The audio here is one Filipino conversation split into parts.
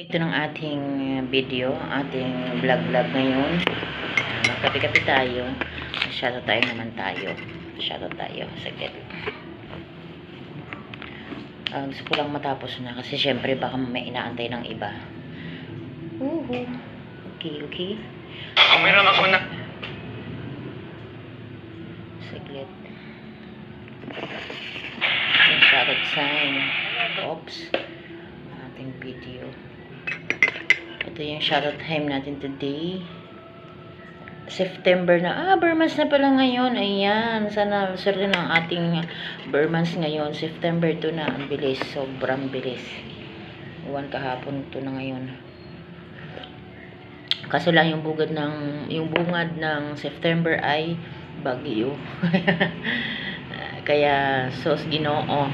Ito ng ating video, ating vlog-vlog ngayon. Uh, Magkape-kape tayo. Shoutout tayo naman tayo. Shoutout tayo. Saglit. Ah, gusto ko lang matapos na kasi syempre baka may inaantay ng iba. Uhu. Okay, okay. Ako meron ako na. Saglit. Yung shoutout sign. Oops. Ating video. Ito yung shoutout time natin today. September na. Ah, Burmans na pala ngayon. Ayan. Sana swerte ng ating Burmans ngayon. September 2 na. Ang bilis. Sobrang bilis. Iwan kahapon to na ngayon. Kaso lang yung bugad ng yung bungad ng September ay bagyo. Kaya sos Ginoo.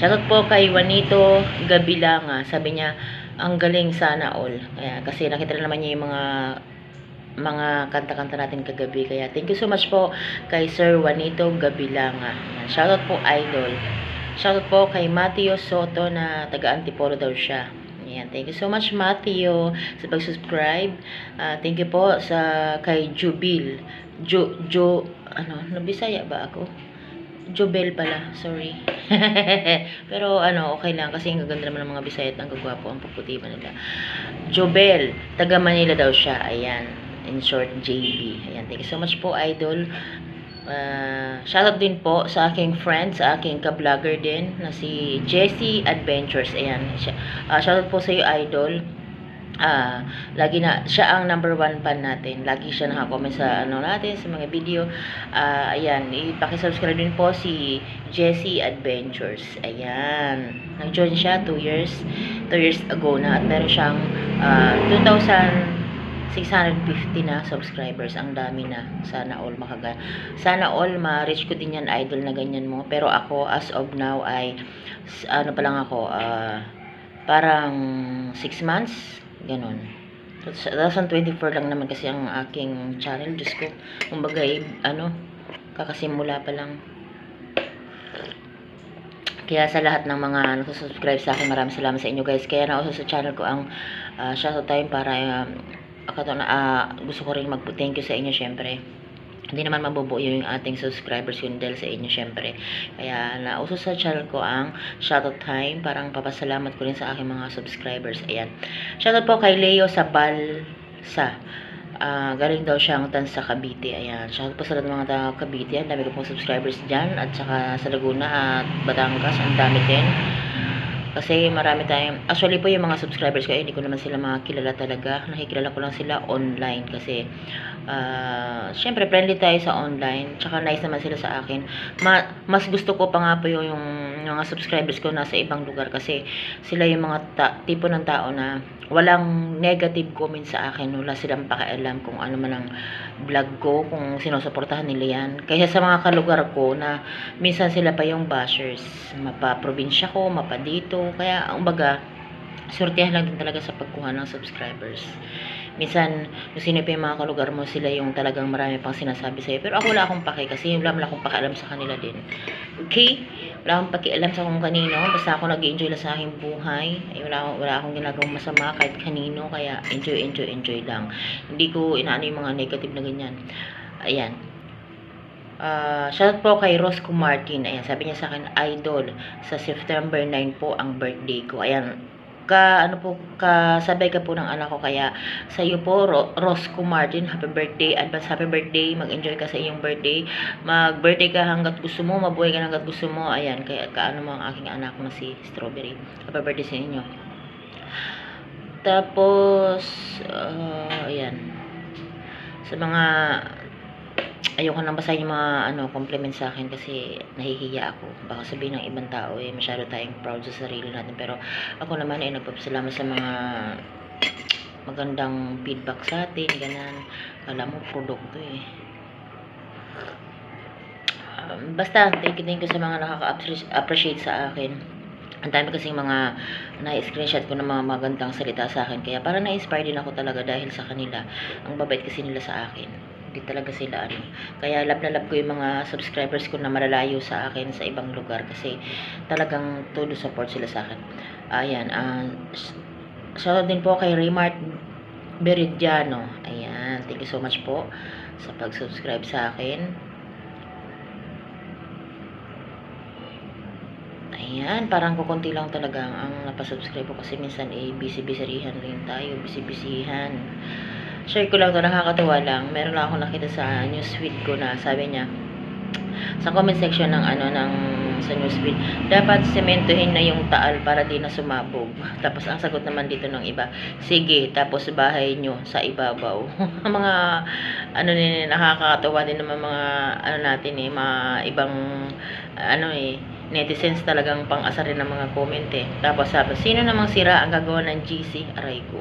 Shoutout po kay Juanito Gabilanga. Sabi niya, ang galing sana all. Kaya, kasi nakita na naman niya yung mga mga kanta-kanta natin kagabi. Kaya thank you so much po kay Sir Juanito Gabilanga. Shoutout po idol. Shoutout po kay Mateo Soto na taga Antipolo daw siya. Yan. Thank you so much Mateo sa pag-subscribe. Ah, thank you po sa kay Jubil. Jo Jo ano, nabisaya ba ako? Jobel pala, sorry. Pero ano, okay lang kasi ang gaganda naman ng mga Bisaya at ang gagwapo ang puputi pa nila. Jobel, taga Manila daw siya. Ayan, in short, JB. Ayan, thank you so much po, idol. Uh, shoutout din po sa aking friend, sa aking ka-vlogger din na si Jessie Adventures. Ayan. Uh, shoutout po sa iyo, idol. Ah, lagi na siya ang number one fan natin. Lagi siya naka-comment sa ano natin sa mga video. Ah, ayan, i-paki-subscribe din po si Jessie Adventures. Ayan. Nag-join siya 2 years 2 years ago na at meron siyang ah, 2,650 na subscribers. Ang dami na. Sana all makaga. Sana all ma-reach ko din yan idol na ganyan mo. Pero ako as of now ay ano pa lang ako ah parang 6 months Ganon. 2024 lang naman kasi ang aking channel. Diyos ko. Kumbaga, eh, ano, kakasimula pa lang. Kaya sa lahat ng mga nagsusubscribe sa akin, maraming salamat sa inyo guys. Kaya na sa channel ko ang uh, shoutout time para akato na, ah, gusto ko rin mag-thank you sa inyo syempre hindi naman mabubuo yung ating subscribers yun dahil sa inyo syempre. Kaya nauso sa channel ko ang shoutout time. Parang papasalamat ko rin sa aking mga subscribers. Ayan. Shoutout po kay Leo Sabalsa. Ah, galing daw siyang tan sa Cavite. Ayan. Shoutout po sa lahat ng mga taga Cavite. Ang dami ko pong subscribers dyan. At saka sa Laguna at Batangas. Ang dami din. Kasi marami tayong, actually po yung mga subscribers ko, eh, hindi ko naman sila mga kilala talaga. Nakikilala ko lang sila online kasi, ah syempre friendly tayo sa online. Tsaka nice naman sila sa akin. Ma mas gusto ko pa nga po yung, mga subscribers ko nasa ibang lugar kasi sila yung mga tipo ng tao na walang negative comment sa akin. Wala silang pakialam kung ano man ang vlog ko, kung sinusuportahan nila yan. Kaya sa mga kalugar ko na minsan sila pa yung bashers. Mapa probinsya ko, mapa dito. Kaya, ang baga, sortihan lang din talaga sa pagkuha ng subscribers. Minsan, yung sino pa yung mga kalugar mo, sila yung talagang marami pang sinasabi sa'yo. Pero ako wala akong pake kasi wala akong pakialam sa kanila din. Okay? Wala akong pakialam sa kung kanino. Basta ako nag-enjoy lang sa aking buhay. Ay, wala, wala akong ginagawang masama kahit kanino. Kaya enjoy, enjoy, enjoy lang. Hindi ko inaano yung mga negative na ganyan. Ayan. Uh, shoutout po kay Rosco Martin. Ayan, sabi niya sa akin, idol, sa September 9 po ang birthday ko. Ayan, ka ano po kasabay ka po ng anak ko. Kaya sa iyo po Ro Rosco Martin happy birthday advance happy birthday. Mag-enjoy ka sa iyong birthday. Mag-birthday ka hanggat gusto mo mabuhay ka hanggat gusto mo. Ayan kaya kaano mo ang aking anak na si Strawberry. Happy birthday sa inyo. Tapos uh, ayan. Sa mga ayoko nang basahin yung mga ano, compliment sa akin kasi nahihiya ako. Baka sabihin ng ibang tao eh, masyado tayong proud sa sarili natin. Pero ako naman ay eh, nagpapasalamat sa mga magandang feedback sa atin, ganun. Kala mo, produkto eh. Um, basta, thank you, thank you sa mga nakaka-appreciate sa akin. Ang dami kasing mga na-screenshot ko ng mga magandang salita sa akin. Kaya parang na-inspire din ako talaga dahil sa kanila. Ang babait kasi nila sa akin hindi talaga sila ano. Kaya love na love ko yung mga subscribers ko na malalayo sa akin sa ibang lugar kasi talagang todo support sila sa akin. Ayan, uh, shoutout din po kay Raymart Beridiano. Ayan, thank you so much po sa pag-subscribe sa akin. Ayan, parang kukunti lang talaga ang napasubscribe ko kasi minsan eh busy-busyhan rin tayo, busy-busyhan. Share ko lang to, nakakatawa lang. Meron lang ako nakita sa newsfeed ko na sabi niya, sa comment section ng ano ng sa newsfeed, dapat sementohin na yung taal para di na sumabog. Tapos ang sagot naman dito ng iba, sige, tapos bahay nyo sa ibabaw. mga ano din nakakatawa din naman mga ano natin eh, mga ibang ano eh netizens talagang pang-asar rin ng mga comment eh. Tapos sabi, sino namang sira ang gagawa ng GC? Aray ko.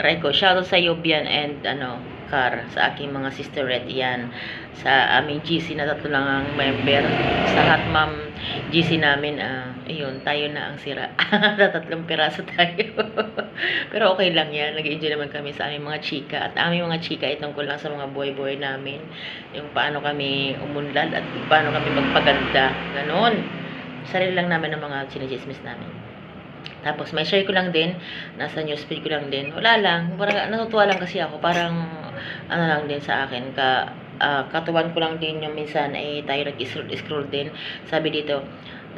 Aray ko. Shoutout sa Yobian and ano, Car, sa aking mga sisterette yan. Sa aming GC na tatlo lang ang member. Sa lahat ma'am GC namin, ah, ayun, tayo na ang sira. Tatlong piraso tayo. Pero okay lang yan. Nag-enjoy naman kami sa aming mga chika. At aming mga chika, ay tungkol lang sa mga boy-boy namin. Yung paano kami umunlad at paano kami magpaganda. Ganon sarili lang namin ng mga sinijismis namin. Tapos, may share ko lang din, nasa newsfeed ko lang din. Wala lang, parang natutuwa lang kasi ako, parang ano lang din sa akin, ka, ah, katuwan ko lang din yung minsan ay tayo nag-scroll din. Sabi dito,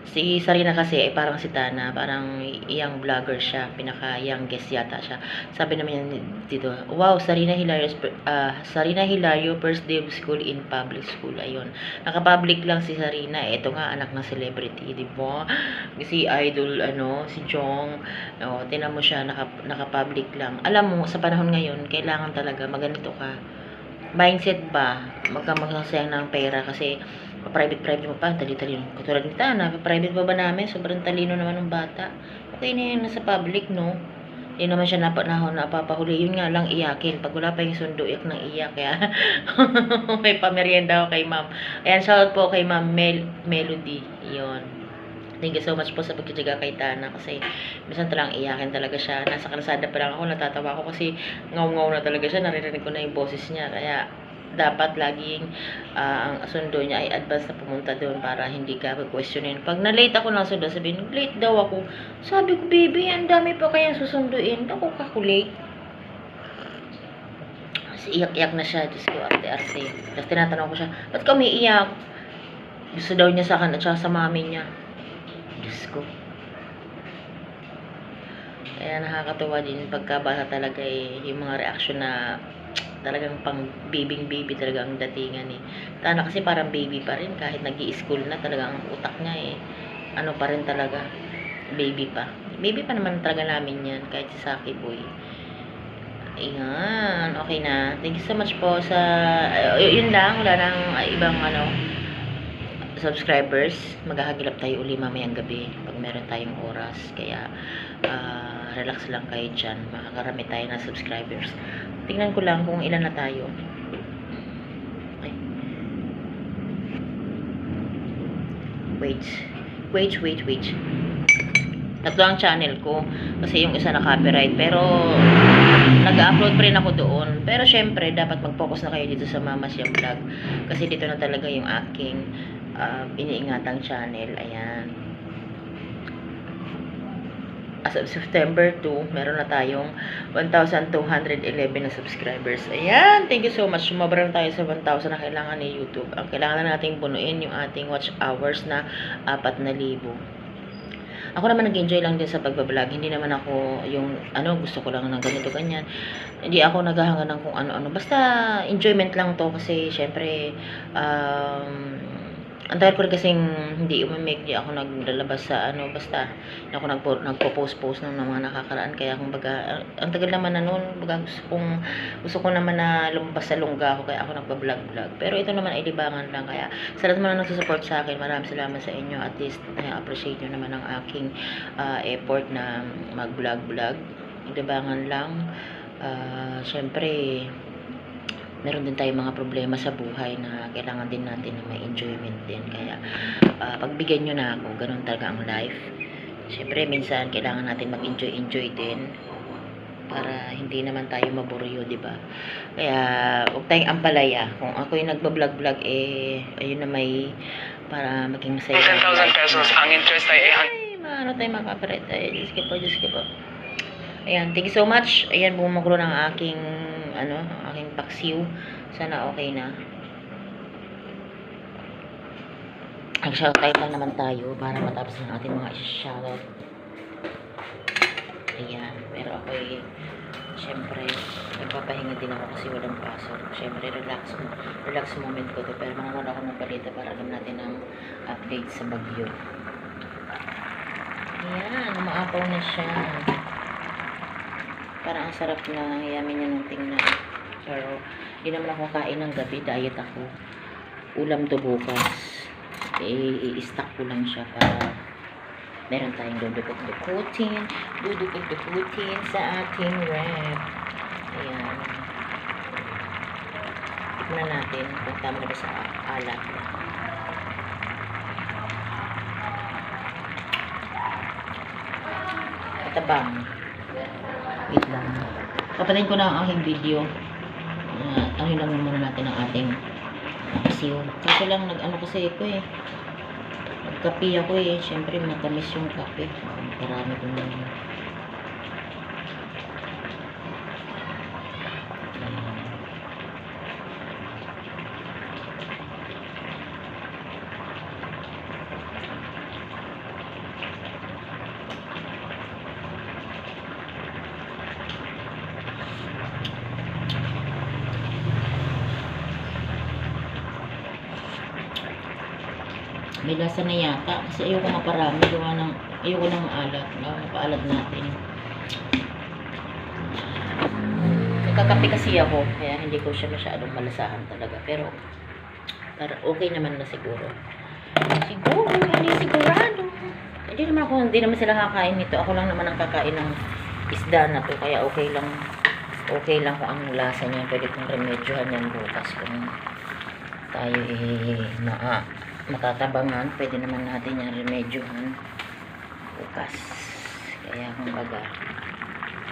si Sarina kasi ay parang si Tana, parang young vlogger siya, pinaka youngest yata siya. Sabi naman yan dito, wow, Sarina Hilario, ah Sarina Hilario first day of school in public school. Ayun. Naka-public lang si Sarina. Ito nga anak ng celebrity, di ba? Si idol ano, si Jong. Oh, tinan mo siya naka, naka-public lang. Alam mo sa panahon ngayon, kailangan talaga maganito ka. Mindset ba? Magka magsasayang ng pera kasi private-private mo pa, tali-talino. Katulad ni Tana, private pa ba namin? Sobrang talino naman ng bata. Okay na yun, nasa public, no? Hindi naman siya napa, na, napapahuli. Yun nga lang, iyakin. Pag wala pa yung sundo, iyak ng iyak. Kaya, may pamerienda ako kay ma'am. Ayan, shoutout po kay ma'am Mel Melody. Yun. Thank you so much po sa pagkitiyaga kay Tana kasi minsan talagang iyakin talaga siya. Nasa kalsada pa lang ako, natatawa ako kasi ngaw-ngaw na talaga siya. Naririnig ko na yung boses niya. Kaya dapat laging ah, ang sundo niya ay advance na pumunta doon para hindi ka questionin. Pag na-late ako ng sundo, sabihin, late daw ako. Sabi ko, baby, ang dami pa kayang susunduin. Ako ka late. Kasi iyak-iyak na siya. Diyos ko, arte-arte. Tapos tinatanong ko siya, ba't ka umiiyak? Gusto daw niya sa akin at sa mami niya. Diyos ko. Kaya nakakatuwa din pagkabata talaga eh, yung mga reaction na talagang pang bibing baby talaga ang datingan eh. Tana kasi parang baby pa rin kahit nag school na talagang ang utak niya eh. Ano pa rin talaga. Baby pa. Baby pa naman talaga namin yan kahit si Saki Boy. Ayan. Okay na. Thank you so much po sa... ay, yun lang. Wala nang ibang ano subscribers. Maghahagilap tayo uli mamayang gabi pag meron tayong oras. Kaya ah, relax lang kayo dyan. Makakarami tayo ng subscribers. Tingnan ko lang kung ilan na tayo. Ay. Wait. Wait, wait, wait. Tatlo ang channel ko. Kasi yung isa na copyright. Pero, nag-upload pa rin ako doon. Pero, syempre, dapat mag-focus na kayo dito sa Mama Siyang Vlog. Kasi dito na talaga yung aking uh, iniingatang channel. Ayan. As of September 2, meron na tayong 1,211 na subscribers. Ayan, thank you so much. Sumabrang tayo sa 1,000 na kailangan ni YouTube. Ang kailangan na nating bunuin yung ating watch hours na 4,000. Ako naman nag-enjoy lang din sa pagbablog. Hindi naman ako yung ano, gusto ko lang ng ganito, ganyan. Hindi ako naghahanga ng kung ano-ano. Basta enjoyment lang to kasi syempre um, ang rin kasing hindi umimik, di ako naglalabas sa ano, basta ako nagpo, nagpo-post-post ng mga nakakaraan. Kaya kung baga, ang tagal naman na noon, baga gusto kong, gusto ko naman na lumabas sa lungga ako, kaya ako nagpa-vlog-vlog. Pero ito naman ay libangan lang, kaya sa lahat na nagsusupport sa akin, maraming salamat sa inyo. At least, na-appreciate nyo naman ang aking ah, effort na mag-vlog-vlog. Libangan lang. Ah, Siyempre, meron din tayong mga problema sa buhay na kailangan din natin na may enjoyment din. Kaya, ah, pagbigyan nyo na ako, ganun talaga ang life. Siyempre, minsan, kailangan natin mag-enjoy-enjoy din para hindi naman tayo maburyo, di ba? Kaya, huwag tayong ampalaya. Kung ako yung nagbablog-vlog, eh, ayun na may, para maging masaya. ang 10,000 life pesos. Ang interest ay... Ay, maano tayo copyright tayo. Diyos ko po, Diyos ko po. Ayan, thank you so much. Ayan, bumugulo ng aking, ano, aking paksiw. Sana okay na. Nag-shout time lang naman tayo para matapos ang ating mga shoutout. Ayan, pero ako'y, syempre, nagpapahinga din ako kasi walang pasok. Syempre, relax, relax moment ko to. Pero manonood ako ng balita para alam natin ang update sa bagyo. Ayan, umaapaw na siya. Parang ang sarap na yamin niya nung tingnan. Pero, di naman ako kain ng gabi. Diet ako. Ulam to bukas. I-stack ko lang siya para meron tayong dudukot-dukutin. Dudukot-dukutin sa ating rep. Ayan. Tignan natin kung tama na ba sa alat. Matabang. Wait lang. Kapatayin ko na ang aking video. Ano lang muna natin ang ating pasiw. Kaso lang nag-ano kasi ko eh. Nagkape ako eh. Siyempre matamis yung kape. Marami ko na. May lasa na yata. Kasi ayoko maparami. Gawa ng, ayoko ng alat. Gawa mapaalat natin. Nagkakape kasi ako. Kaya hindi ko siya masyadong malasahan talaga. Pero, para okay naman na siguro. Siguro, hindi sigurado. Hindi naman ako, hindi naman sila kakain nito. Ako lang naman ang kakain ng isda na to. Kaya okay lang. Okay lang kung anong lasa niya. Pwede kong remedyohan yan bukas kung tayo eh, maa matatabangan, pwede naman natin yung remedyohan. Bukas. Kaya kumbaga,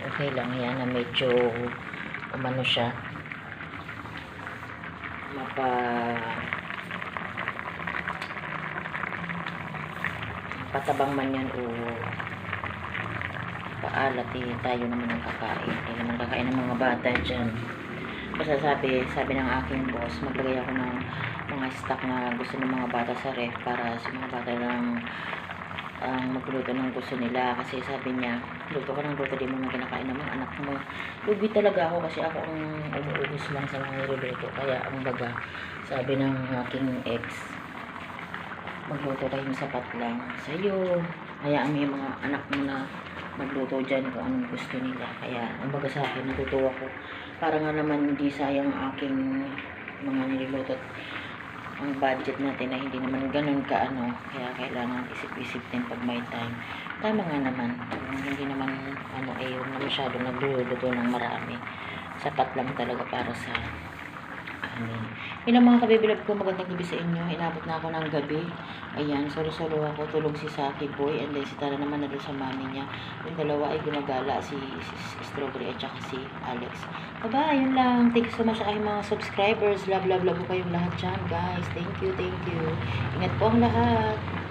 okay lang yan na medyo umano siya. Mapa patabang man yan o paalat eh, tayo naman ang kakain. Hindi naman kakain ng mga bata dyan. Basta sabi, sabi ng aking boss maglagay ako ng mga stock na gusto ng mga bata sa ref para sa mga bata lang ang magluto ng gusto nila. Kasi sabi niya luto ka ng luto di mo na kinakain ng anak mo. Lugi talaga ako kasi ako ang umuubos lang sa mga niluluto kaya ang baga sabi ng aking ex magluto kayo ng sapat lang sa'yo. Hayaan mo yung mga anak mo na magluto dyan kung anong gusto nila. Kaya ang baga sa akin natutuwa ko para nga naman hindi sayang ang aking mga niluluto ang budget natin na hindi naman ganun ka ano kaya kailangan isip-isip din pag may time. Tama nga naman hindi naman ano ay huwag na masyado nagluluto ng marami. Sapat lang talaga para sa amin yun ang mga kabibilab ko magandang gabi sa inyo inabot na ako ng gabi ayan solo-solo ako tulog si Saki Boy and then si Tara naman na doon sa mami niya yung dalawa ay gumagala si, si, Strawberry at saka si Alex Bye, yun lang. Thank you so much sa aking mga subscribers. Love, love, love po kayong lahat dyan, guys. Thank you, thank you. Ingat po ang lahat.